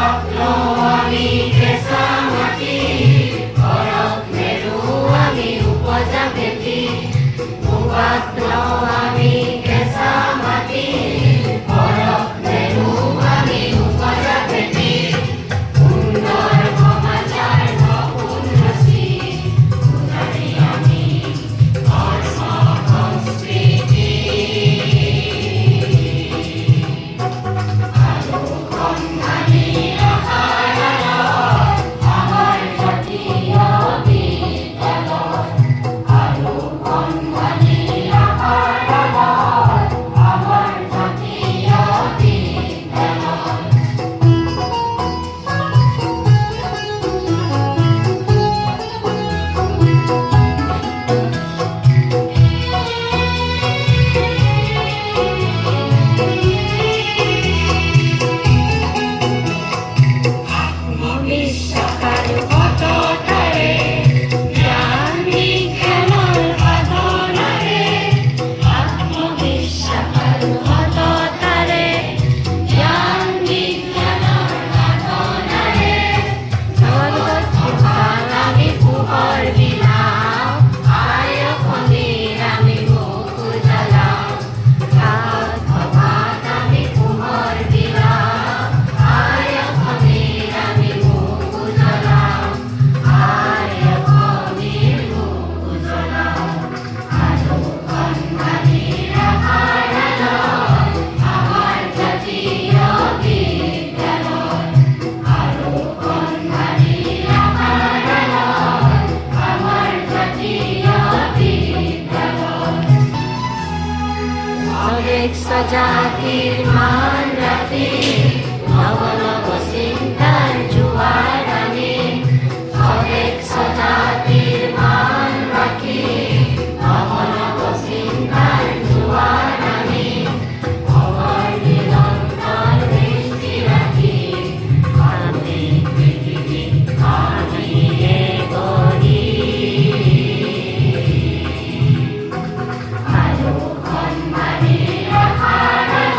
But no, I एक सजा की मान रखी। नव नव सिंह